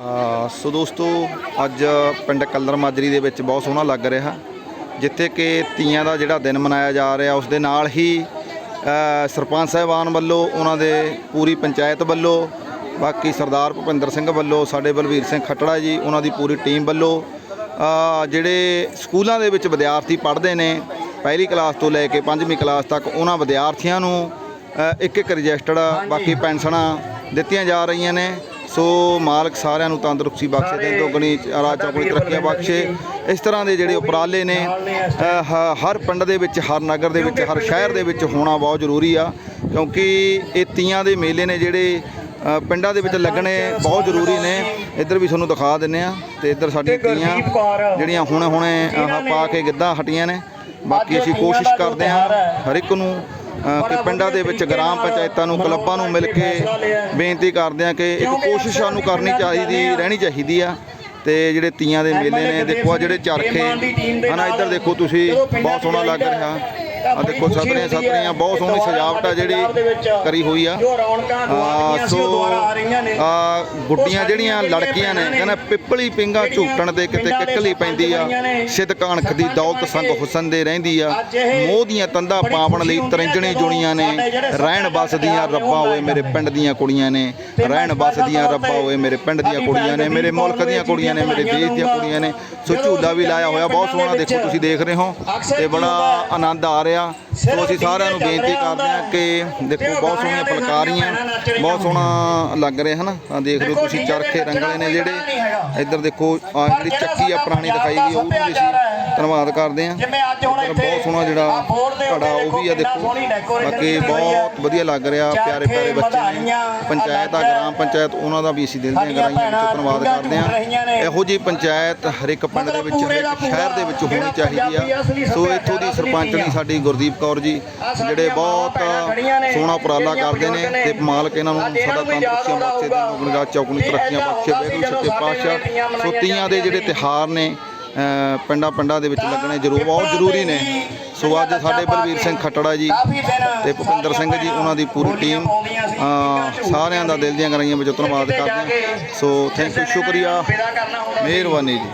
ਸੋ ਦੋਸਤੋ, ਅੱਜ ਪਿੰਡ ਕਲਰ ਮਾਜਰੀ ਦੇ ਵਿੱਚ ਬਹੁਤ ਸੋਹਣਾ ਲੱਗ ਰਿਹਾ। ਜਿੱਥੇ ਕਿ ਤੀਆਂ ਦਾ ਜਿਹੜਾ ਦਿਨ ਮਨਾਇਆ ਜਾ ਰਿਹਾ, ਉਸ ਦੇ ਨਾਲ ਹੀ ਸਰਪੰਚ ਸਾਹਿਬਾਨ ਵੱਲੋਂ, ਉਹਨਾਂ ਦੇ ਪੂਰੀ ਪੰਚਾਇਤ ਵੱਲੋਂ, ਬਾਕੀ ਸਰਦਾਰ ਭੁਪਿੰਦਰ ਸਿੰਘ ਵੱਲੋਂ, ਸਾਡੇ ਬਲਵੀਰ ਸਿੰਘ ਖੱਟੜਾ ਜੀ, ਉਹਨਾਂ ਦੀ ਪੂਰੀ ਟੀਮ ਵੱਲੋਂ ਜਿਹੜੇ ਸਕੂਲਾਂ ਦੇ ਵਿੱਚ ਵਿਦਿਆਰਥੀ ਪੜ੍ਹਦੇ ਨੇ, ਪਹਿਲੀ ਕਲਾਸ ਤੋਂ ਲੈ ਕੇ ਪੰਜਵੀਂ ਕਲਾਸ ਤੱਕ, ਉਹਨਾਂ ਵਿਦਿਆਰਥੀਆਂ ਨੂੰ ਇੱਕ ਇੱਕ ਰਜਿਸਟਰਡ, ਬਾਕੀ ਪੈਨਸ਼ਨਾਂ ਦਿੱਤੀਆਂ ਜਾ ਰਹੀਆਂ ਨੇ। ਸੋ ਮਾਲਕ ਸਾਰਿਆਂ ਨੂੰ ਤੰਦਰੁਸਤੀ ਬਖਸ਼ੇ ਤੇ ਦੁੱਗਣੀ ਰਾਜ ਚੌਗਣੀ ਤਰੱਕੀਆਂ ਬਖਸ਼ੇ। ਇਸ ਤਰ੍ਹਾਂ ਦੇ ਜਿਹੜੇ ਉਪਰਾਲੇ ਨੇ ਹਰ ਪਿੰਡ ਦੇ ਵਿੱਚ ਹਰ ਨਗਰ ਦੇ ਵਿੱਚ ਹਰ ਸ਼ਹਿਰ ਦੇ ਵਿੱਚ ਹੋਣਾ ਬਹੁਤ ਜ਼ਰੂਰੀ ਆ। ਕਿਉਂਕਿ ਇਹ ਤੀਆਂ ਦੇ ਮੇਲੇ ਨੇ ਜਿਹੜੇ ਪਿੰਡਾਂ ਦੇ ਵਿੱਚ ਲੱਗਣੇ ਬਹੁਤ ਜ਼ਰੂਰੀ ਨੇ। ਇੱਧਰ ਵੀ ਤੁਹਾਨੂੰ ਦਿਖਾ ਦਿੰਨੇ ਆ ਤੇ ਇੱਧਰ ਸਾਡੀਆਂ ਤੀਆਂ ਜਿਹੜੀਆਂ ਹੁਣੇ ਹੁਣੇ ਆਹ ਪਾ ਕੇ ਗਿੱਧਾ ਹਟੀਆਂ ਨੇ। ਬਾਕੀ ਅਸੀਂ ਕੋਸ਼ਿਸ਼ ਕਰਦੇ ਹਾਂ। ਹਰ ਇੱਕ ਨੂੰ ਕਿ ਪਿੰਡਾਂ ਦੇ ਵਿੱਚ ਗ੍ਰਾਮ ਪੰਚਾਇਤਾਂ ਨੂੰ ਕਲੱਬਾਂ ਨੂੰ ਮਿਲ ਕੇ ਬੇਨਤੀ ਕਰਦੇ ਹਾਂ ਕਿ ਇੱਕ ਕੋਸ਼ਿਸ਼ ਸਾਨੂੰ ਕਰਨੀ ਚਾਹੀਦੀ ਰਹਿਣੀ ਚਾਹੀਦੀ ਆ। ਤੇ ਜਿਹੜੇ ਤੀਆਂ ਦੇ ਮੇਲੇ ਨੇ ਦੇਖੋ ਆ ਜਿਹੜੇ ਚਰਖੇ। ਹਨਾ ਇੱਧਰ ਦੇਖੋ ਤੁਸੀਂ ਬਹੁਤ ਸੋਹਣਾ ਲੱਗ ਰਿਹਾ। ਆ ਦੇਖੋ ਸਤਰੀਆਂ ਸਤਰੀਆਂ ਬਹੁਤ ਸੋਹਣੀ ਸਜਾਵਟ ਆ ਜਿਹੜੀ ਕਰੀ ਹੋਈ ਆ। ਜੋ ਰੌਣਕਾਂ ਦੁਆਰ ਆ ਦੀਆਂ ਸੀ ਆ ਗੁੱਡੀਆਂ ਜਿਹੜੀਆਂ ਲੜਕੀਆਂ ਨੇ ਕਹਿੰਦਾ ਪਿੱਪਲੀ ਪਿੰਗਾ ਝੂਟਣ ਤੇ ਕਿਤੇ ਕਿੱਕਲੀ ਪੈਂਦੀ ਆ। ਸਿੱਧ ਕਾਣਖ ਦੀ ਦੌਲਤ ਸੰਗ ਹੁਸਨ ਦੇ ਰਹਿੰਦੀ ਆ। ਮੋਹ ਦੀਆਂ ਤੰਦਾ ਪਾਵਣ ਲਈ ਤਰੰਜਣੇ ਜੁਣੀਆਂ ਨੇ। ਰਹਿਣ ਬਸਦੀਆਂ ਰੱਬਾਂ ਓਏ ਮੇਰੇ ਪਿੰਡ ਦੀਆਂ ਕੁੜੀਆਂ ਨੇ। ਰਹਿਣ ਬਸਦੀਆਂ ਰੱਬਾਂ ਓਏ ਮੇਰੇ ਪਿੰਡ ਦੀਆਂ ਕੁੜੀਆਂ ਨੇ ਮੇਰੇ ਮੁਲਕ ਦੀਆਂ ਕੁੜੀਆਂ ਨੇ ਮੇਰੇ ਦੇਸ਼ ਦੀਆਂ ਕੁੜੀਆਂ ਨੇ। ਸੋ ਝੂਲਾ ਵੀ ਲਾਇਆ ਹੋਇਆ ਬਹੁਤ ਸੋਹਣਾ ਦੇਖੋ ਤੁਸੀਂ ਦੇਖ ਰਹੇ ਹੋ। ਤੇ ਬੜਾ ਆਨੰਦ ਆ ਰਿਹਾ। ਸੋ ਅਸੀਂ ਸਾਰਿਆਂ ਨੂੰ ਬੇਨਤੀ ਕਰਦੇ ਹਾਂ ਕਿ ਦੇਖੋ ਬਹੁਤ ਸੋਹਣੀਆਂ ਫੁਲਕਾਰੀਆਂ ਬਹੁਤ ਸੋਹਣਾ ਲੱਗ ਰਿਹਾ ਹਨਾ। ਆ ਦੇਖ ਲਓ ਤੁਸੀਂ ਚਰਖੇ ਰੰਗਲੇ ਨੇ ਜਿਹੜੇ। ਇੱਧਰ ਦੇਖੋ ਆ ਜਿਹੜੀ ਚੱਕੀ ਆ ਪੁਰਾਣੀ ਦਿਖਾਈ ਗਈ ਉਹ ਵੀ ਅਸੀਂ ਧੰਨਵਾਦ ਕਰਦੇ ਹਾਂ। ਜਿਵੇਂ ਅੱਜ ਹੁਣ ਇੱਥੇ ਬਹੁਤ ਸੋਹਣਾ ਜਿਹੜਾ ਘੜਾ ਉਹ ਵੀ ਆ ਦੇਖੋ ਬਾਕੀ ਬਹੁਤ ਵਧੀਆ ਲੱਗ ਰਿਹਾ ਪਿਆਰੇ ਪਿਆਰੇ ਬੱਚੇ ਨੇ। ਪੰਚਾਇਤ ਆ ਗ੍ਰਾਮ ਪੰਚਾਇਤ ਉਹਨਾਂ ਦਾ ਵੀ ਅਸੀਂ ਦਿਲ ਦੀਆਂ ਗਰਾਈਆਂ ਵਿੱਚ। ਧੰਨਵਾਦ ਕਰਦੇ ਹਾਂ। ਇਹੋ ਜਿਹੀ ਪੰਚਾਇਤ ਹਰ ਇੱਕ ਪਿੰਡ ਦੇ ਵਿੱਚ ਸ਼ਹਿਰ ਦੇ ਵਿੱਚ ਹੋਣੀ ਚਾਹੀਦੀ ਆ। ਸੋ ਇੱਥੋਂ ਦੀ ਸਰਪੰਚਣੀ ਸਾਡੀ ਗੁਰਦੀਪ ਕੌਰ ਜੀ ਜਿਹੜੇ ਬਹੁਤ ਸੋਹਣਾ ਉਪਰਾਲਾ ਕਰਦੇ ਨੇ ਤੇ ਮਾਲਕ ਇਹਨਾਂ ਨੂੰ ਸਾਡਾ ਤੰਦਰੁਸਤੀਆਂ ਬਖਸ਼ੇ ਤੇ ਨੌਕਰੀ ਰਾਜ ਚੌਕਣੀ ਤਰੱਕੀਆਂ ਬਖਸ਼ੇ ਵਾਹਿਗੁਰੂ ਸੱਚੇ ਪਾਤਸ਼ਾਹ। ਸੋ ਤੀਆਂ ਦੇ ਜਿਹੜੇ ਤਿਹਾਰ ਨੇ ਪਿੰਡਾਂ ਪਿੰਡਾਂ ਦੇ ਵਿੱਚ ਲੱਗਣੇ ਜ਼ਰੂਰ, ਬਹੁਤ ਜ਼ਰੂਰੀ ਨੇ। ਸੋ ਅੱਜ ਸਾਡੇ ਬਲਵੀਰ ਸਿੰਘ ਖੱਟੜਾ ਜੀ ਤੇ ਭੁਪਿੰਦਰ ਸਿੰਘ ਜੀ, ਉਹਨਾਂ ਦੀ ਪੂਰੀ ਟੀਮ ਸਾਰਿਆਂ ਦਾ ਦਿਲ ਦੀਆਂ ਗਰਾਈਆਂ ਵਿੱਚ ਧੰਨਵਾਦ ਕਰਦੇ ਹਾਂ। ਸੋ ਥੈਂਕ ਯੂ ਸ਼ੁਕਰੀਆ। ਮਿਹਰਬਾਨੀ ਜੀ।